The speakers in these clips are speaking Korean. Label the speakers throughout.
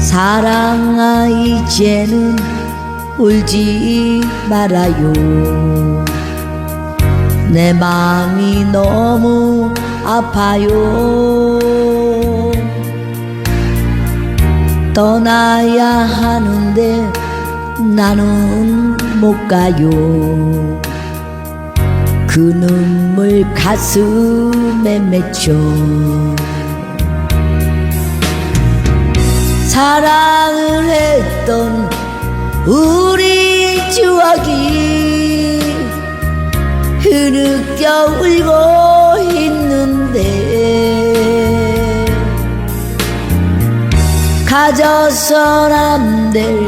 Speaker 1: 사랑아 이제는 울지 말아요. 내 마음이 너무 아파요. 떠나야 하는데 나는 못 가요. 그 눈물 가슴에 맺혀 사랑을 했던 우리 추억이 흐느껴 울고 있는데 가져선 안 될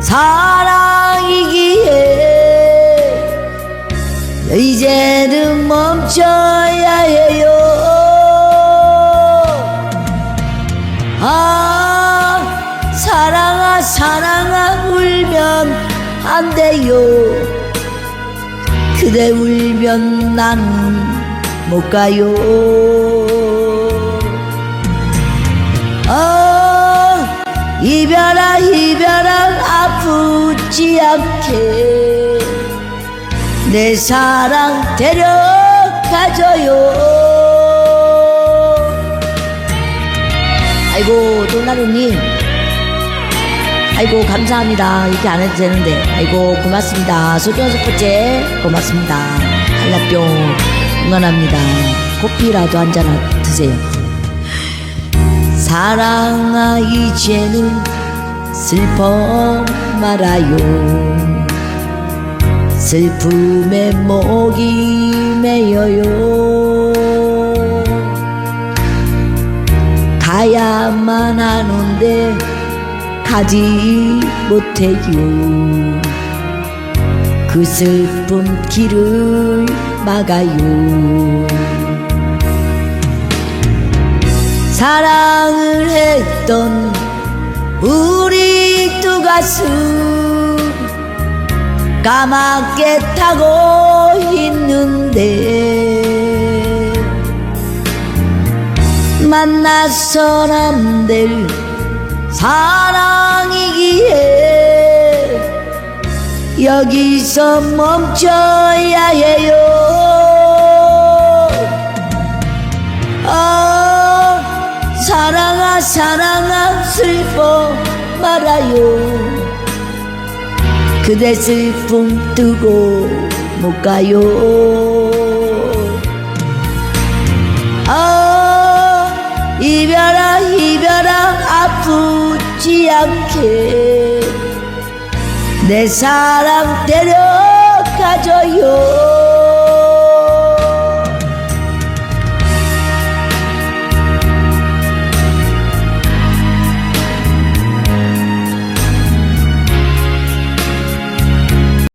Speaker 1: 사랑이기에 이제는 멈춰야 해요 울면 안 돼요. 그대 울면 나는 못 가요. 어 이별아 이별아 아프지 않게 내 사랑 데려가줘요. 아이고 또나루님 아이고 감사합니다. 이렇게 안 해도 되는데. 아이고 고맙습니다. 소중한 첫 번째. 고맙습니다. 한라병 응원합니다. 커피라도 한 잔 드세요. 사랑아 이제는 슬퍼 말아요. 슬픔에 목이 메여요. 가야만 하는데 가지 못해요. 그 슬픔 길을 막아요. 사랑을 했던 우리 두 가슴 까맣게 타고 있는데 안될 사랑 여기서 멈춰야 해요. 아 사랑아 사랑아 슬퍼 말아요. 그대 슬픔 두고 못 가요. 아 이별아 이별아 아프지 않게 de Salam de Loca yo.